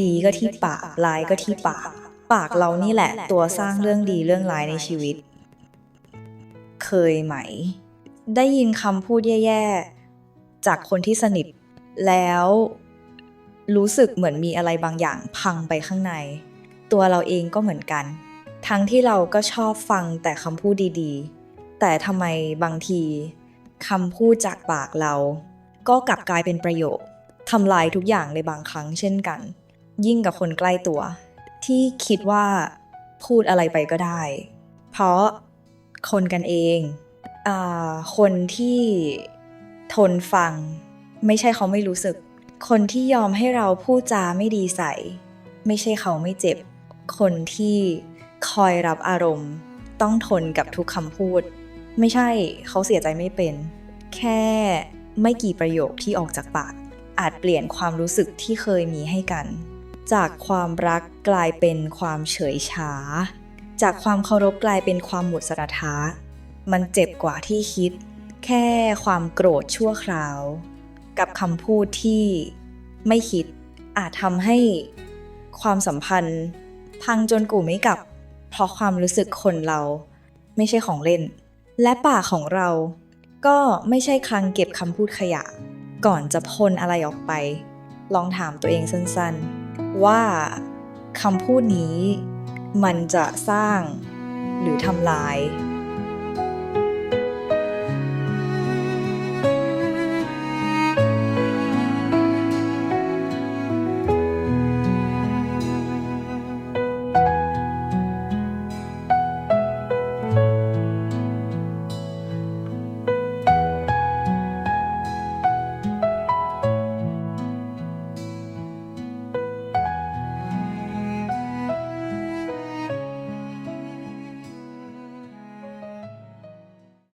ดีก็ที่ปากร้ายก็ที่ปาก ปากเรานี่แหละ ตัวสร้างเรื่องดีเรื่องร้ายในชีวิต เคยไหม ได้ยินคำพูดแย่ๆ จากคนที่สนิทแล้วรู้สึกเหมือนมีอะไรบางอย่างพังไปข้างใน ตัวเราเองก็เหมือนกัน ทั้งที่เราก็ชอบฟังแต่คำพูดดีๆ แต่ทำไมบางทีคำพูดจากปากเรา ก็กลับกลายเป็นประโยคทำลายทุกอย่างในบางครั้งเช่นกัน ยิ่งกับคนใกล้ตัว ที่คิดว่าพูดอะไรไปก็ได้ เพราะคนกันเองอคนที่ทนฟัง ไม่ใช่เขาไม่รู้สึก คนที่ยอมให้เราพูดจาไม่ดีใส่ ไม่ใช่เขาไม่เจ็บ คนที่คอยรับอารมณ์ ต้องทนกับทุกคำพูด ไม่ใช่เขาเสียใจไม่เป็น แค่ไม่กี่ประโยคที่ออกจากปากอาจเปลี่ยนความรู้สึกที่เคยมีให้กัน จากความรักกลายเป็นความเฉยชา จากความเคารพกลายเป็นความหมดศรัทธามันเจ็บกว่าที่คิด แค่ความโกรธชั่วคราว กับคำพูดที่ไม่คิด อาจทำให้ความสัมพันธ์ พังจนกูไม่กลับ เพราะความรู้สึกคนเรา ไม่ใช่ของเล่น และปากของเรา ก็ไม่ใช่คลังเก็บคำพูดขยะ ก่อนจะพ่นอะไรออกไป ลองถามตัวเองสั้นๆ ว่าคำพูดนี้มันจะสร้างหรือทำลาย